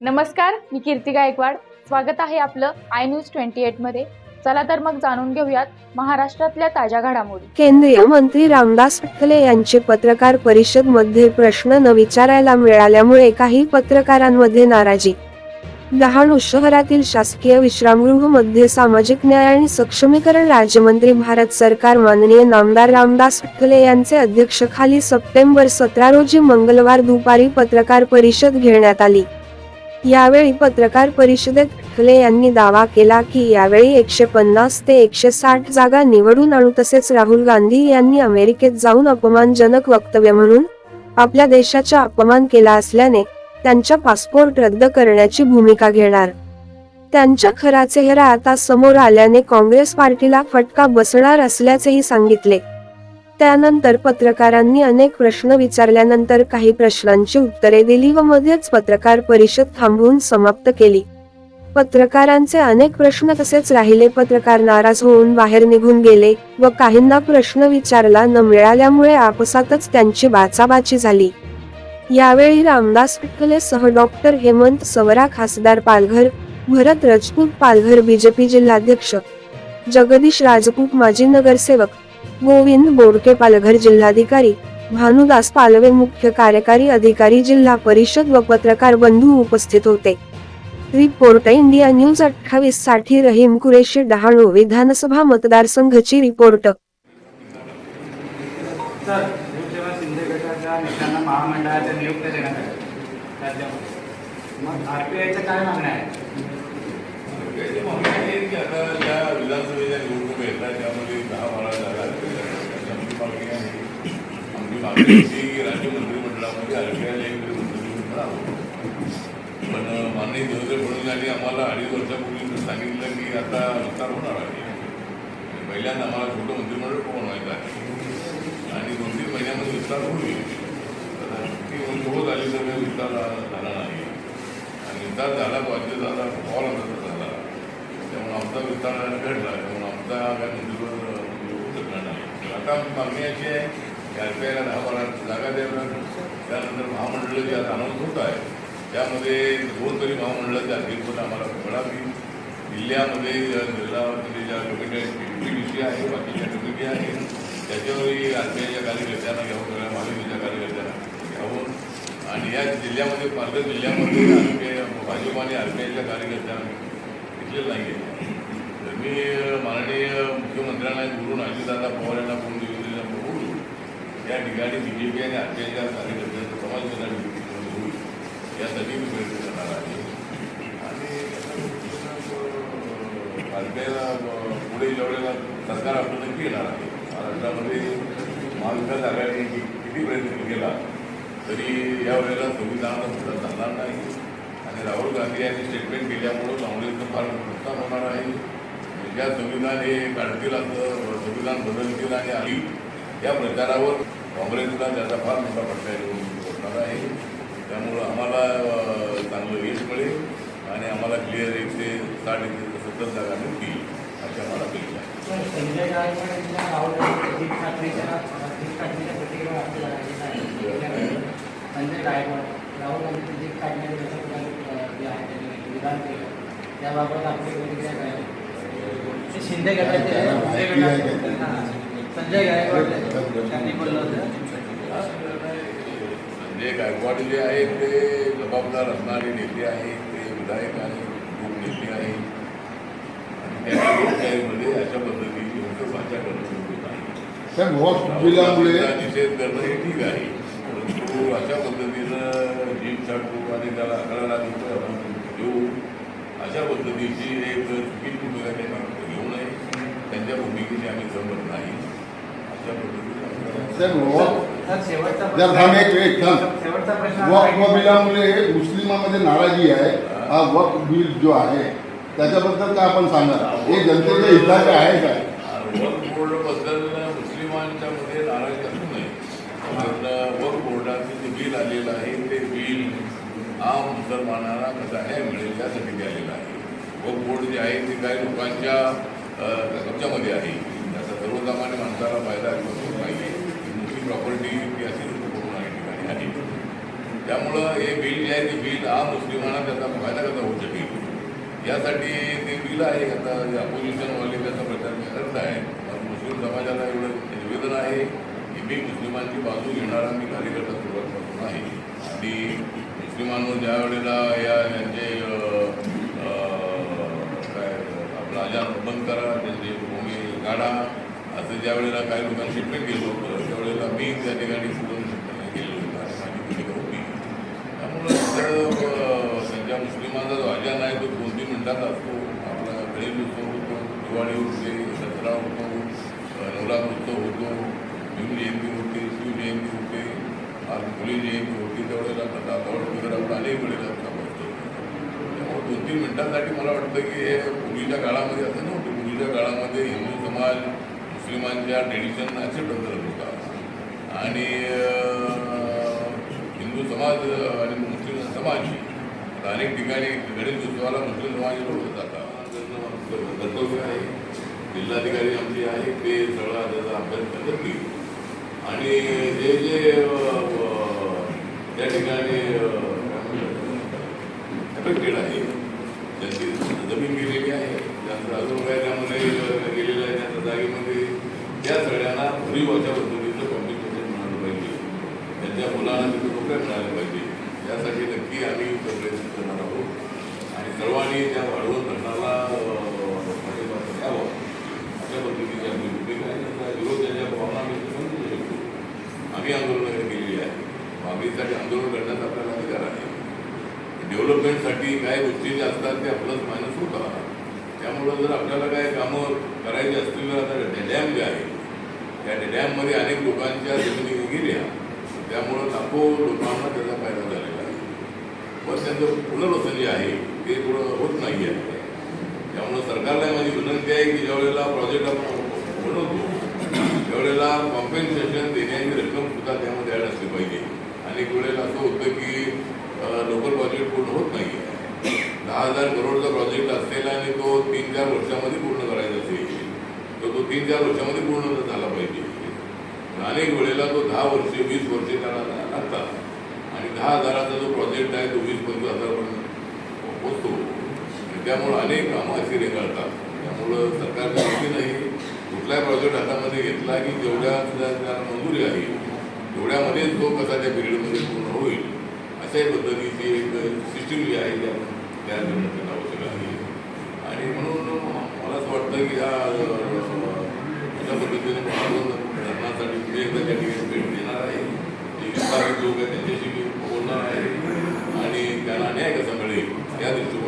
नमस्कार मी कीर्ती गायकवाड. स्वागत आहे आपलं आय न्यूज ट्वेंटी एटमध्ये. चला तर मग जाणून घेऊयात महाराष्ट्रातल्या ताज्या घडामोडी. केंद्रीय मंत्री रामदास आठवले यांचे पत्रकार परिषदमध्ये प्रश्न न विचारायला मिळाल्यामुळे काही पत्रकारांमध्ये नाराजी. डहाणू शहरातील शासकीय विश्रामगृहमध्ये सामाजिक न्याय आणि सक्षमीकरण राज्यमंत्री भारत सरकार माननीय नामदार रामदास आठवले यांचे अध्यक्षखाली सप्टेंबर सतरा रोजी मंगळवार दुपारी पत्रकार परिषद घेण्यात आली. यावेळी पत्रकार परिषदेत आठवले यांनी दावा केला की यावेळी एकशे पन्नास ते एकशे साठ जागा निवडून आणू तसेच राहुल गांधी यांनी अमेरिकेत जाऊन अपमानजनक वक्तव्य म्हणून आपल्या देशाचा अपमान केला असल्याने त्यांच्या पासपोर्ट रद्द करण्याची भूमिका घेणार. त्यांच्या खरा चेहरा आता समोर आल्याने काँग्रेस पार्टीला फटका बसणार असल्याचेही सांगितले. त्यानंतर पत्रकारांनी अनेक प्रश्न विचारल्यानंतर काही प्रश्नांची उत्तरे दिली व मध्येच पत्रकार परिषद थांबवून समाप्त केली. पत्रकारांचे अनेक प्रश्न तसेच राहिले. पत्रकार नाराज होऊन बाहेर निघून गेले व काहींना प्रश्न विचारला न मिळाल्यामुळे आपसातच त्यांची बाचाबाची झाली. यावेळी रामदास पिठले सह डॉक्टर हेमंत सवरा खासदार पालघर भरत राजपूत पालघर बीजेपी जिल्हाध्यक्ष जगदीश राजपूत माजी नगरसेवक गोविंद बोडके पालघर जिल्हाधिकारी भानुदास पालवे मुख्य कार्यकारी अधिकारी जिल्हा परिषद व पत्रकार बंधू उपस्थित होते. रिपोर्ट इंडिया न्यूज अठ्ठावीससाठी रहीम कुरेशी डहाणू विधानसभा मतदारसंघची रिपोर्ट. सर शिवसेना शिंदे गटाच्या नेत्यांना राज्य मंत्रिमंडळामध्ये आरपीआयला मंत्रिमंडळ पण माननीय देवेंद्र फडणवीस आम्हाला अडीच वर्षापूर्वी सांगितलं की आता विस्तार होणार आहे पहिल्यांदा आम्हाला छोटं मंत्रिमंडळ बनवायचं आहे आणि दोन तीन महिन्यामध्ये विस्तार होईल तर ती होत आली तर विस्तार झाला. नाही आणि विस्तार झाला पाहिजे झाला कॉल आमचा झाला त्यामुळे आमचा विस्तार घडला. त्यामुळे आमचा काय मंत्रिमंडळ होऊ शकणार नाही. आता मागणी अशी आहे की आर पी आयला दहा बारा जागा द्याव्या त्यानंतर महामंडळ जे आता अनाऊन्स होत आहे त्यामध्ये दोन तरी महामंडळाचे अध्यक्षपद आम्हाला मिळावी जिल्ह्यामध्ये ज्या ज्या कमिटी विषय आहे बाकीच्या कमिटी आहेत त्याच्यावरही आर पी आयच्या कार्यकर्त्यांना घ्यावं सगळ्या महायुतीच्या कार्यकर्त्यांना घ्यावं आणि या जिल्ह्यामध्ये पालघर जिल्ह्यामध्ये आर भाजप आणि आर पी आयच्या कार्यकर्त्यांना घेतलेलं नाही आहे तर मी माननीय मुख्यमंत्र्यांना बोलून अजितदादा पवार यांना फोन दिलेला या ठिकाणी बीजेपी आणि आर कार्यकर्त्यांचं आयच्या समाज होईल यासाठी मी प्रयत्न करणार आहे. आणि आर पुढे ज्यावेळेला सरकार आपलं नक्की येणार आहे महाराष्ट्रामध्ये महाविकास आघाडी किती प्रयत्न केला तरी यावेळेला संविधान सुद्धा चालणार नाही. आणि राहुल गांधी यांनी स्टेटमेंट केल्यामुळं काँग्रेसचं फार नुकसान होणार आहे. ज्या संविधान हे काढतील असं संविधान बदलतील आणि आली या प्रचारावर काँग्रेसला त्याचा फार मोठा फटका येऊन होणार आहे. त्यामुळं आम्हाला चांगलं यश मिळेल आणि आम्हाला क्लिअर एकशे साठ एकशे सत्तर जागा मिळतील अशी आम्हाला अपेक्षा त्याबाबत आपली प्रतिक्रिया काय शिंदे गटाचे हां. संजय गायकवाड त्यांनी बोललं होतं. संजय गायकवाड जे आहेत ते जबाबदार असणारे नेते आहेत ते विधायक आहेत उपनेते आहेत आणि त्या लोकशाहीमध्ये अशा पद्धतीची भाषा करणं निषेध करणं हे ठीक आहे. परंतु अशा पद्धतीनं जीप छाटू आणि त्याला अकरा लाख रुपये आपण देऊ अशा पद्धतीची एक चुकीची भूमिका त्यांनी घेऊ नये. त्यांच्या भूमिकेशी आम्ही सहमत नाही. वॉक आहे बिलामुळे मुस्लिमांमध्ये नाराजी आहे. हा वक्फ बिल जो आहे त्याच्याबद्दल काय आपण सांगा हे जनतेच्या हिताचे आहे काय वक्फ बोर्डबद्दल मुस्लिमांच्या मध्ये नाराजी असू नये. कारण वक्फ बोर्डाचं जे बिल आलेलं आहे ते बिल आम मुसलमानांना कसा न्याय मिळेल यासाठी ते आलेलं आहे. वक्फ बोर्ड जे आहे ते काही लोकांच्या कब्जामध्ये आहे. सर्वसामान्य माणसाला फायदा होत नाही मोठी प्रॉपर्टी ती असेल करून आहे ठिकाणी आहे. त्यामुळं हे बिल जे आहे ते बिल हा मुस्लिमांना त्याचा फायदा कसा होऊ शकेल? यासाठी ते बिल आहे आता अपोजिशनवाले त्याचा प्रचार करत आहे. मुस्लिम समाजाला एवढं निवेदन आहे की मी मुस्लिमांची बाजू घेणारा मी कार्यकर्ता सुरुवातपासून आहे आणि मुस्लिमांवर ज्या वेळेला या यांचे काय आपला आजार बंद करा त्यांचे भूमी काढा तर ज्या वेळेला काही लोकांना शिकण्यात गेलो होतं त्यावेळेला मी त्या ठिकाणी सुद्धा गेलो होतो आणि माझी भूमिका होती. त्यामुळं त्यांच्या मुस्लिमांचा जो अजान आहे तो दोन तीन मिनिटात असतो आपला गरीब उत्सव होतो दिवाळी होते दसरा होतो अं, नवरात्र उत्सव होतो भीम जयंती होते शिवजयंती होते आज मुली जयंती होती त्यावेळेला आता वगैरे आपण अनेक वेळेला त्यामुळे दोन तीन मिनिटांसाठी मला वाटतं की हे पूर्वीच्या काळामध्ये असं नव्हतं. पूर्वीच्या काळामध्ये हिंदू समाज मुस्लिमांच्या ट्रेडिशन ॲक्सेप्ट करत होता आणि हिंदू समाज आणि मुस्लिम समाज अनेक ठिकाणी गणेश उत्सवाला मुस्लिम समाज लोक जाता कर्तव्य आहे जिल्हाधिकारी आमचे आहे ते सगळा त्याचा अभ्यास करतील आणि जे जे त्या ठिकाणी अफेक्टेड आहे ज्यांची जमीन गेलेली आहे ज्यांचं अजून काय त्यामध्ये गेलेलं आहे त्यांच्या जागेमध्ये त्या सगळ्यांना भरीव अशा पद्धतीचं कॉम्प्लिकेशन मिळालं पाहिजे. त्यांच्या मुलांना तिथं नोकऱ्या मिळाल्या पाहिजे. यासाठी नक्की आम्ही प्रयत्न करणार आहोत. आणि सर्वांनी त्या वाढवून धरणाला पाठिंबा म्हणजे द्यावा अशा पद्धतीची आम्ही भूमिका आहे. त्याचा विरोध ज्याच्या भावना आम्ही समजू शकतो. आम्ही आंदोलनं केलेली आहे. मागणीसाठी आंदोलन करण्याचा आपल्याला अधिकार आहे. डेव्हलपमेंटसाठी काय गोष्टी ज्या असतात त्या प्लस मायनस होतात. त्यामुळं जर आपल्याला काय कामं करायची असतील तर आता डॅम जे आहे त्या डॅममध्ये अनेक लोकांच्या जमिनी गेल्या. त्यामुळं लाखो लोकांना त्याचा फायदा झालेला आहे. पण त्यांचं पुनर्वसन जे आहे ते थोडं होत नाही आहे. त्यामुळं सरकारला माझी विनंती आहे की ज्यावेळेला प्रोजेक्ट आपण बनवतो त्यावेळेला कॉम्पेन्सेशन देण्याची रक्कम सुद्धा त्यामध्ये ॲड असली पाहिजे. अनेक वेळेला असं होतं की लोकल प्रोजेक्ट पूर्ण होत नाही आहे दहा हजार करोडचा प्रोजेक्ट असलेला आणि तो तीन चार वर्षामध्ये पूर्ण करायचा असेल तर तो तीन चार वर्षामध्ये पूर्ण झाला पाहिजे अनेक वेळेला तो दहा वर्षे वीस वर्षे त्याला लागतात आणि दहा हजाराचा जो प्रोजेक्ट आहे तो वीस पंचवीस हजारपर्यंत होतो त्यामुळं अनेक कामं अशी रेंगाळतात त्यामुळं सरकारची माहिती नाही कुठलाही प्रोजेक्ट हातामध्ये घेतला की जेवढ्या त्याला मंजुरी आहे तेवढ्यामध्येच तो कसा त्या पिरियडमध्ये पूर्ण होईल अशाही पद्धतीची एक सिस्टीम जी आहे त्या तयार करण्यात आवश्यक आहे आणि म्हणून मला असं वाटतं की ह्या पद्धतीने महाराष्ट्र धरणासाठी मी एकदा त्या ठिकाणी भेट देणार आहे. जे विस्तारित लोक त्यांच्याशी मी बोलणार आहे. आणि त्यांना न्याय कसा मिळेल या दृष्टिकोन